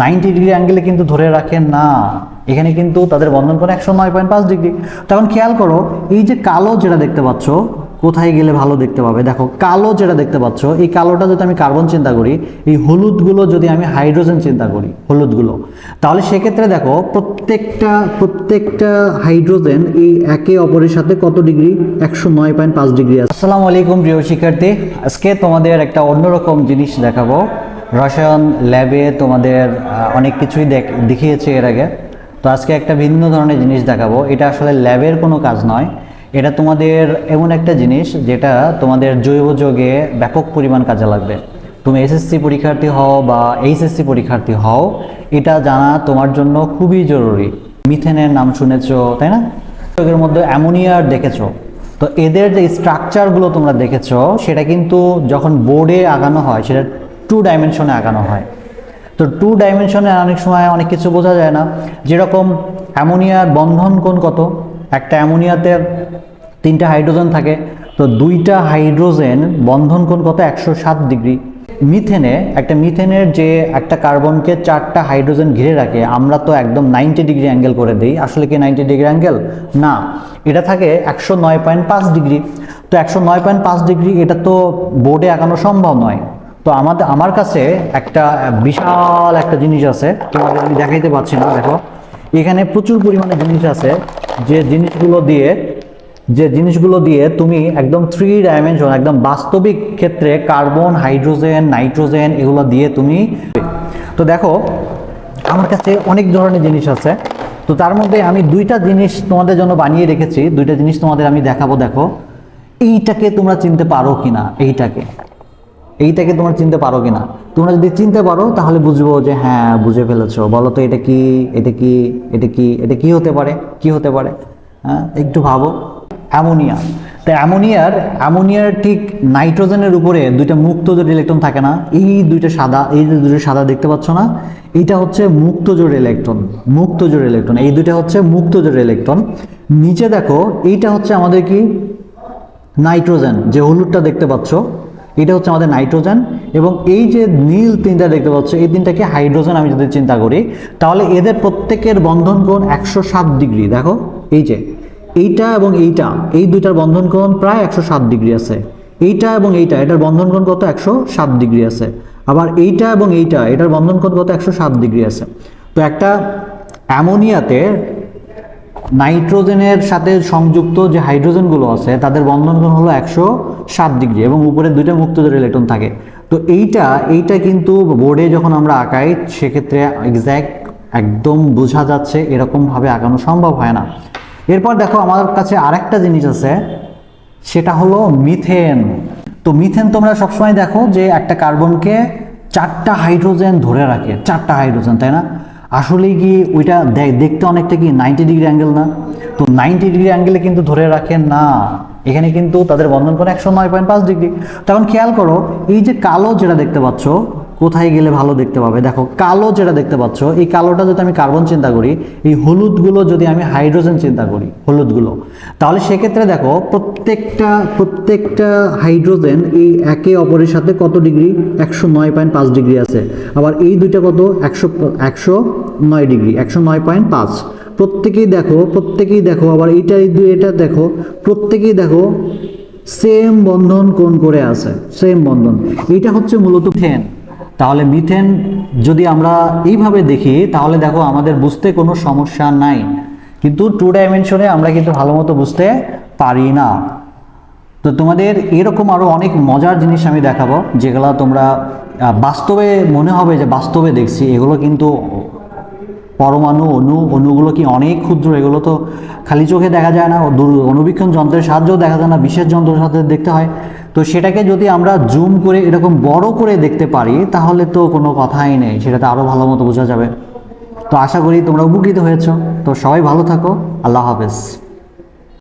Ninety degree অ্যাঙ্গেলে কিন্তু ধরে রাখে না। এখানে কিন্তু তাদের বন্ধন কোণ একশো নয় পয়েন্ট পাঁচ ডিগ্রি তখন খেয়াল করো, এই যে কালো যেটা দেখতে পাচ্ছ, কোথায় গেলে ভালো দেখতে পাবে? দেখো, কালো যেটা দেখতে পাচ্ছ, এই কালোটা যদি আমি কার্বন চিন্তা করি, এই হলুদগুলো যদি আমি হাইড্রোজেন চিন্তা করি, হলুদগুলো, তাহলে সেক্ষেত্রে দেখো, প্রত্যেকটা প্রত্যেকটা হাইড্রোজেন এই একে অপরের সাথে কত ডিগ্রি একশো নয় পয়েন্ট পাঁচ ডিগ্রি আসসালামু আলাইকুম প্রিয় শিক্ষার্থী। আজকে তোমাদের একটা অন্যরকম জিনিস দেখাবো। রসায়ন ল্যাবে তোমাদের অনেক কিছুই দেখ- দেখিয়েছে এর আগে। তো আজকে একটা ভিন্ন ধরনের জিনিস দেখাবো। এটা আসলে ল্যাবের কোনো কাজ নয়। এটা তোমাদের এমন একটা জিনিস যেটা তোমাদের জৈব যোগে ব্যাপক পরিমাণ কাজে লাগবে। তুমি এসএসসি পরীক্ষার্থী হও বা এইচএসসি পরীক্ষার্থী হও, এটা জানা তোমার জন্য খুবই জরুরি। মিথেনের নাম শুনেছ, তাই না? যোগের মধ্যে অ্যামোনিয়ার দেখেছ। তো এদের যে স্ট্রাকচারগুলো তোমরা দেখেছ, সেটা কিন্তু যখন বোর্ডে আগানো হয়, সেটা টু ডাইমেনশনে আঁকানো হয়। তো টু ডাইমেনশনে অনেক সময় অনেক কিছু বোঝা যায় না। যেরকম অ্যামোনিয়ার বন্ধন কোণ কত? একটা অ্যামোনিয়াতে তিনটা হাইড্রোজেন থাকে। তো দুইটা হাইড্রোজেন বন্ধন কোণ কত? একশো সাত ডিগ্রি। মিথেনে, একটা মিথেনের যে একটা কার্বনকে চারটা হাইড্রোজেন ঘিরে রাখে, আমরা তো একদম নাইনটি ডিগ্রি অ্যাঙ্গেল করে দিই। আসলে কি নাইনটি ডিগ্রি অ্যাঙ্গেল না। এটা থাকে একশো নয় পয়েন্ট পাঁচ ডিগ্রি। তো একশো নয় পয়েন্ট পাঁচ ডিগ্রি এটা তো বোর্ডে আঁকানো সম্ভব নয়। তো আমাদের, আমার কাছে একটা, বিশাল একটা জিনিস আছে। তোমাদের আমি দেখাইতে পারছি না, দেখো। এখানে প্রচুর পরিমাণে জিনিস আছে। যে জিনিসগুলো দিয়ে, যে জিনিসগুলো দিয়ে তুমি একদম থ্রি ডাইমেনশন একদম বাস্তবিক ক্ষেত্রে কার্বন হাইড্রোজেন নাইট্রোজেন এগুলো দিয়ে তুমি তো দেখো, আমার কাছে অনেক ধরনের জিনিস আছে। তো তার মধ্যে আমি দুইটা জিনিস তোমাদের জন্য বানিয়ে রেখেছি। দুইটা জিনিস তোমাদের আমি দেখাবো, দেখো। এইটাকে তোমরা চিনতে পারো কিনা, এইটাকে। এইটাকে তোমরা চিনতে পারো কিনা? তোমরা যদি চিনতে পারো, তাহলে বুঝব যে হ্যাঁ বুঝে ফেলেছো। বলো তো, এটা কি? এটা কি? এটা কি? এটা কি হতে পারে? কি হতে পারে? হ্যাঁ একটু ভাবো। অ্যামোনিয়া। তো অ্যামোনিয়ার অ্যামোনিয়ার ঠিক নাইট্রোজেনের উপরে দুইটা মুক্ত মুক্তজোর ইলেকট্রন থাকে না। এই দুইটা সাদা, এই যে দুটো সাদা দেখতে পাচ্ছ না এইটা হচ্ছে মুক্তজোর ইলেকট্রন মুক্তজোর ইলেকট্রন। এই দুইটা হচ্ছে মুক্তজোর ইলেকট্রন। নিচে দেখো, এইটা হচ্ছে আমাদের কি? নাইট্রোজেন, যে হলুদটা দেখতে পাচ্ছ। এটা হচ্ছে আমাদের নাইট্রোজেন এবং এই যে নীল তিনটা দেখতে পাচ্ছ, এই তিনটাকে হাইড্রোজেন আমি যদি চিন্তা করি, তাহলে এদের প্রত্যেকের বন্ধন কোণ একশো সাত ডিগ্রি। দেখো, এই যে, এইটা এবং এইটা, এই দুইটার বন্ধন কোণ প্রায় একশো সাত ডিগ্রি আছে। এইটা এবং এইটা, এটার বন্ধন কোণ কত? একশো সাত ডিগ্রি আছে। আবার এইটা এবং এইটা, এটার বন্ধন কোণ কত? একশো সাত ডিগ্রি আছে। তো একটা অ্যামোনিয়াতে নাইট্রোজেনের সাথে সংযুক্ত যে হাইড্রোজেনগুলো আছে, তাদের বন্ধন কোণ হলো একশো সাত ডিগ্রি এবং উপরে দুইটা মুক্তজোর ইলেকট্রন থাকে। তো এইটা এইটা কিন্তু বোর্ডে যখন আমরা আঁকাই, সেক্ষেত্রে এক্স্যাক্ট একদম বোঝা যাচ্ছে এরকমভাবে আঁকানো সম্ভব হয় না। এরপর দেখো আমার কাছে আরেকটা জিনিস আছে, সেটা হলো মিথেন তো মিথেন তোমরা সবসময় দেখো যে একটা কার্বনকে চারটা হাইড্রোজেন ধরে রাখে, চারটা হাইড্রোজেন তাই না? আসলেই কি ওইটা দেখ, দেখতে অনেকটা কি নাইনটি ডিগ্রি অ্যাঙ্গেল না? তো নাইনটি ডিগ্রি অ্যাঙ্গেলে কিন্তু ধরে রাখেন না। এখানে কিন্তু তাদের বন্ধন করে একশো নয় পয়েন্ট পাঁচ ডিগ্রি তখন খেয়াল করো, এই যে কালো যেটা দেখতে পাচ্ছ কোথায় গেলে ভালো দেখতে পাবে? দেখো, কালো যেটা দেখতে পাচ্ছ, এই কালোটা যদি আমি কার্বন চিন্তা করি, এই হলুদগুলো যদি আমি হাইড্রোজেন চিন্তা করি, হলুদগুলো, তাহলে সেক্ষেত্রে দেখো, প্রত্যেকটা প্রত্যেকটা হাইড্রোজেন এই একে অপরের সাথে কত ডিগ্রি? একশো নয় পয়েন্ট পাঁচ ডিগ্রি আছে। আবার এই দুইটা কত? একশো একশো নয় ডিগ্রি, একশো নয় পয়েন্ট পাঁচ। প্রত্যেকেই দেখো প্রত্যেকেই দেখো, আবার এইটা, এই দুই, এটা দেখো, প্রত্যেকেই দেখো সেম বন্ধন কোন করে আছে সেম বন্ধন। এইটা হচ্ছে মূলত মিথেন তাহলে মিথেন যদি আমরা এইভাবে দেখি, তাহলে দেখো আমাদের বুঝতে কোনো সমস্যা নাই। কিন্তু টু ডাইমেনশনে আমরা কিন্তু ভালো মতো বুঝতে পারি না। তো তোমাদের এরকম আরও অনেক মজার জিনিস আমি দেখাবো, যেগুলো তোমরা বাস্তবে মনে হবে যে বাস্তবে দেখছি, এগুলো কিন্তু পরমাণু, অণু, অণুগুলো কি অনেক ক্ষুদ্র, এগুলো তো খালি চোখে দেখা যায় না। দূর- অণুবীক্ষণ যন্ত্রের সাহায্যেও দেখা যায় না, বিশেষ যন্ত্রের সাথে দেখতে হয়। তো সেটাকে যদি আমরা জুম করে, এরকম বড় করে দেখতে পারি, তাহলে তো কোনো কথাই নেই। সেটাতে আরও ভালো মতো বোঝা যাবে। তো আশা করি তোমরা উপকৃত হয়েছ। তো সবাই ভালো থাকো। আল্লাহ হাফেজ।